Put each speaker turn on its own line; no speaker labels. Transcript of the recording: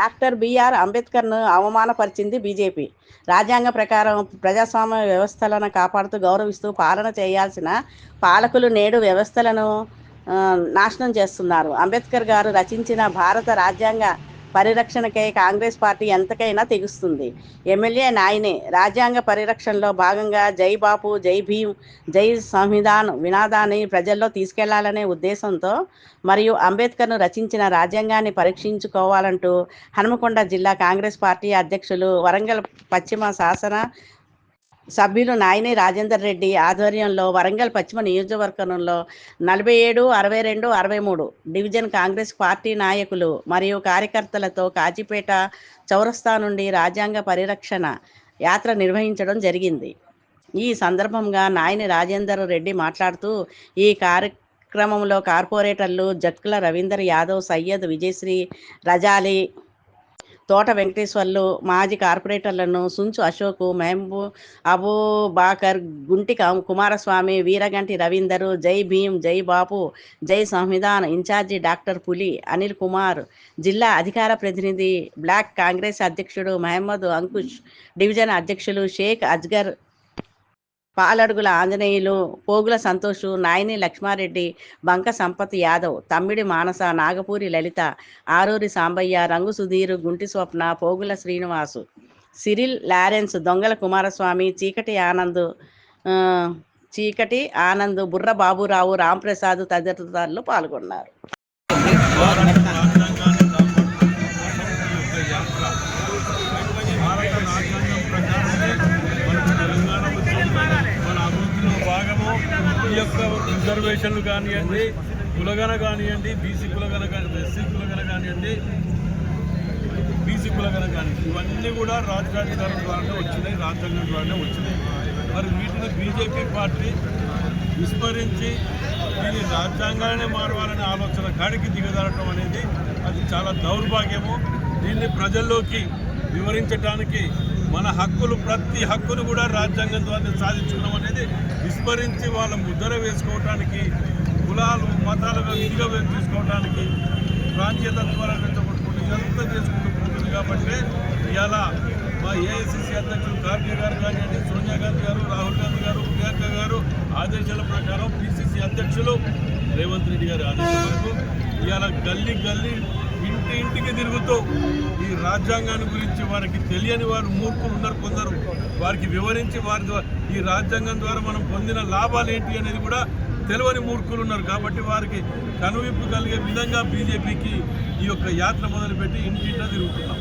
Doctor BR అంబేద్కర్ను అవమానపరిచింది BJP. రాజ్యాంగ ప్రకారం ప్రజాస్వామ్య వ్యవస్థలను కాపాడుతూ గౌరవిస్తూ పాలన చేయాల్సిన పాలకులు నేడు వ్యవస్థలను నాశనం చేస్తున్నారు. అంబేద్కర్ గారు రచించిన భారత రాజ్యాంగ పరిరక్షణకై కాంగ్రెస్ పార్టీ ఎంతకైనా తెగుస్తుంది. ఎమ్మెల్యే నాయనే రాజ్యాంగ పరిరక్షణలో భాగంగా జై బాపు జై భీమ్ జై సంవిధాన్ వినాదాన్ని ప్రజల్లో తీసుకెళ్ళాలనే ఉద్దేశంతో మరియు అంబేద్కర్ను రచించిన రాజ్యాంగాన్ని పరీక్షించుకోవాలంటూ హనుమకొండ జిల్లా కాంగ్రెస్ పార్టీ అధ్యక్షులు వరంగల్ పశ్చిమ శాసన సభ్యులు నాయని రాజేందర్ రెడ్డి ఆధ్వర్యంలో వరంగల్ పశ్చిమ నియోజకవర్గంలో నలభై ఏడు అరవై రెండు అరవై మూడు డివిజన్ కాంగ్రెస్ పార్టీ నాయకులు మరియు కార్యకర్తలతో కాజీపేట చౌరస్తా నుండి రాజ్యాంగ పరిరక్షణ యాత్ర నిర్వహించడం జరిగింది. ఈ సందర్భంగా నాయని రాజేందర్ రెడ్డి మాట్లాడుతూ ఈ కార్యక్రమంలో కార్పొరేటర్లు జట్కుల రవీందర్ యాదవ్ సయ్యద్ విజయశ్రీ రజాలి తోట వెంకటేశ్వర్లు మాజీ కార్పొరేటర్లను సుంచు అశోక్ మహబూ అబూ బాకర్ గుంటి కుమారస్వామి వీరగంటి రవీందరు జై భీమ్ జై బాపు జై సంవిధాన్ ఇన్ఛార్జి డాక్టర్ పులి అనిల్ కుమార్ జిల్లా అధికార ప్రతినిధి బ్లాక్ కాంగ్రెస్ అధ్యక్షుడు మహమ్మద్ అంకుష్ డివిజన్ అధ్యక్షులు షేక్ అజ్గర్ పాలడుగుల ఆంజనేయులు పోగుల సంతోషు నాయని లక్ష్మారెడ్డి బంక సంపత్ యాదవ్ తమ్మిడి మానస నాగపూరి లలిత ఆరూరి సాంబయ్య రంగు సుధీరు గుంటి స్వప్న పోగుల శ్రీనివాసు సిరిల్ లారెన్స్ దొంగల కుమారస్వామి చీకటి ఆనంద్ చీకటి ఆనంద్ బుర్ర బాబురావు రాంప్రసాద్ తదితరులు పాల్గొన్నారు
భారత రాజ్యాంగాన్ని కాపాడుతున్న ఈ యొక్క యాత్ర భారత రాజ్యాంగం ప్రకారమే మనకు తెలంగాణ వచ్చింది మన అభివృద్ధిలో భాగము ఈ యొక్క రిజర్వేషన్లు కానివ్వండి కులగన కానివ్వండి బీసీ కులగన కానీ ఎస్సీ కులగన కానివ్వండి బీసీ కులగన కానివ్వండి ఇవన్నీ కూడా రాజ్యాంగం ద్వారానే వచ్చినాయి రాజ్యాంగం ద్వారానే వచ్చినాయి. మరి వీటిని బీజేపీ పార్టీ విస్మరించి దీన్ని రాజ్యాంగాన్ని మారవాలనే ఆలోచన కాడికి దిగజారటం అనేది అది చాలా దౌర్భాగ్యము. దీన్ని ప్రజల్లోకి వివరించడానికి మన హక్కులు ప్రతి హక్కును కూడా రాజ్యాంగం ద్వారా సాధించుకున్నాం అనేది విస్మరించి వాళ్ళ ముద్ర వేసుకోవటానికి కులాలు మతాలుగా ఇదిగా తీసుకోవడానికి ప్రాంతీయత ద్వారా రెచ్చగొట్టుకుంటూ ఇదంతా చేసుకుంటూ పోతుంది కాబట్టి ఇవాళ మా ఏఐసిసి అధ్యక్షులు కార్గే గారు కానివ్వండి సోనియా గాంధీ గారు రాహుల్ గాంధీ గారు ప్రియాంక గారు ఆదేశాల ప్రకారం పిసిసి అధ్యక్షులు రేవంత్ రెడ్డి గారి ఆదేశాల మేరకు ఇవాళ గల్లీ గల్లీ ఇంటి ఇంటికి తిరుగుతూ ఈ రాజ్యాంగాన్ని గురించి వారికి తెలియని వారు మూర్ఖులు ఉన్నారు కొందరు. వారికి వివరించి వారి ద్వారా ఈ రాజ్యాంగం ద్వారా మనం పొందిన లాభాలు ఏంటి అనేది కూడా తెలియని మూర్ఖులు ఉన్నారు. కాబట్టి వారికి కనువిప్పు కలిగే విధంగా బీజేపీకి ఈ యొక్క యాత్ర మొదలుపెట్టి ఇంటింటా తిరుగుతున్నాం.